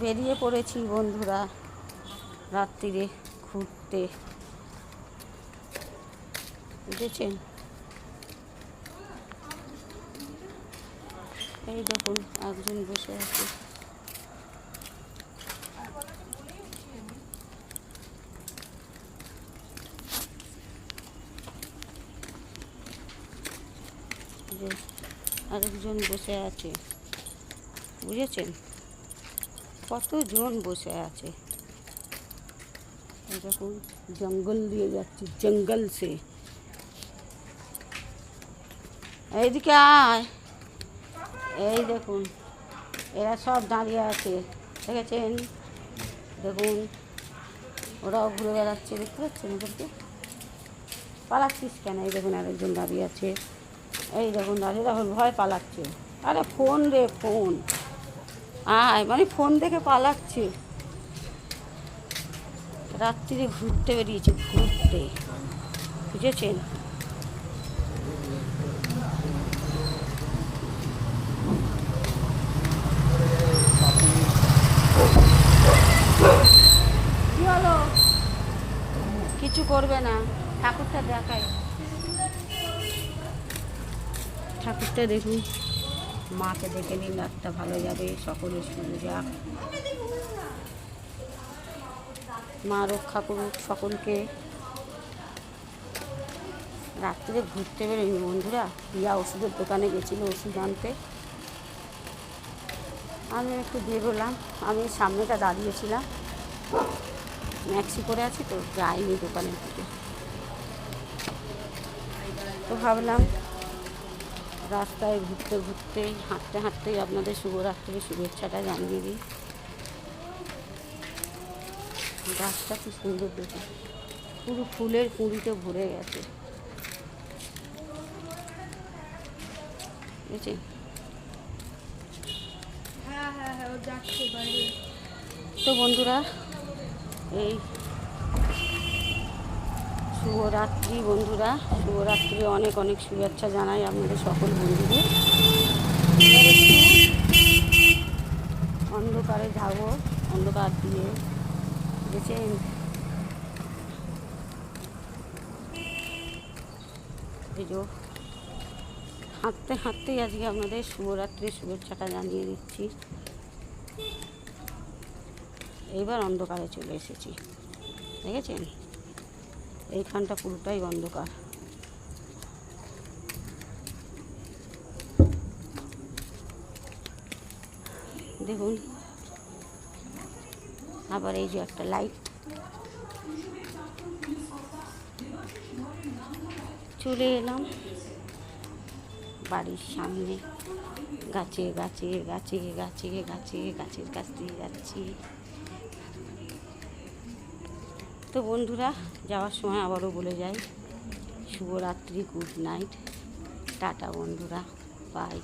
বেরিয়ে পড়েছি বন্ধুরা রাত্রিরে ঘুরতে। বুঝেছেন? এই দেখুন, একজন বসে আছে। আরেকজন বসে আছে। বুঝেছেন? কতজন বসে আছে? দেখুন, জঙ্গল দিয়ে যাচ্ছি, জঙ্গল সে। এইদিকে আয়। এই দেখুন, এরা সব দাঁড়িয়ে আছে, দেখেছেন? দেখুন, ওরাও ঘুরে বেড়াচ্ছে, দেখতে পাচ্ছেন ওদেরকে? পালাচ্ছিস কেন? এই দেখুন, আরেকজন দাঁড়িয়ে আছে। এই দেখুন, দাঁড়িয়ে, দেখুন, ভয় পালাচ্ছে। আরে ফোন রে, ফোন। আয় মানে ফোন দেখে পালাচ্ছি। রাত্রিরে ঘুরতে বেরিয়েছে, ঘুরতে। বুঝেছেন? কি হলো? কিছু করবে না। ঠাকুরটা দেখায়। ঠাকুরটা দেখুন। মাকে দেখে নিন, রাতটা ভালো যাবে সকলে শুনে যাক। মা রক্ষা করুক সকলকে। রাত্রে ঘুরতে বেরোয়নি বন্ধুরা? প্রিয়া ওষুধের দোকানে গেছিল ওষুধ আনতে। আমি একটু বেরোলাম আমি সামনেটা দাঁড়িয়েছিলাম। ম্যাক্সি করে আছি তো, যাইনি দোকানের দিকে। তো ভাবলাম রাস্তায় ঘুরতে ঘুরতেই হাঁটতে হাঁটতেই আপনাদের শুভরাত্রির শুভেচ্ছাটা জানিয়ে দিই। গাছটা কি সুন্দর দেখে পুরো ফুলের কুঁড়িতে ভরে গেছে। বুঝেছেন হ্যাঁ হ্যাঁ হ্যাঁ তো বন্ধুরা এই শুভরাত্রি বন্ধুরা। শুভরাত্রি, অনেক অনেক শুভেচ্ছা জানাই আপনাদের সকল বন্ধুদের। অন্ধকারে যাব, অন্ধকার দিয়ে। বুঝেছেন হাঁটতে হাঁটতেই আজকে আপনাদের শুভরাত্রির শুভেচ্ছাটা জানিয়ে দিচ্ছি। এইবার অন্ধকারে চলে এসেছি। দেখেছেন? এইখানটা পুরোটাই অন্ধকার দেখুন আবার এই যে একটা লাইট চলে এলাম বাড়ির সামনে গাছে গাছে গাছে গাছে গাছে গাছের কাছ দিয়ে যাচ্ছি তো বন্ধুরা যাওয়ার সময় আবারও বলে যাই শুভরাত্রি গুড নাইট টাটা বন্ধুরা বাই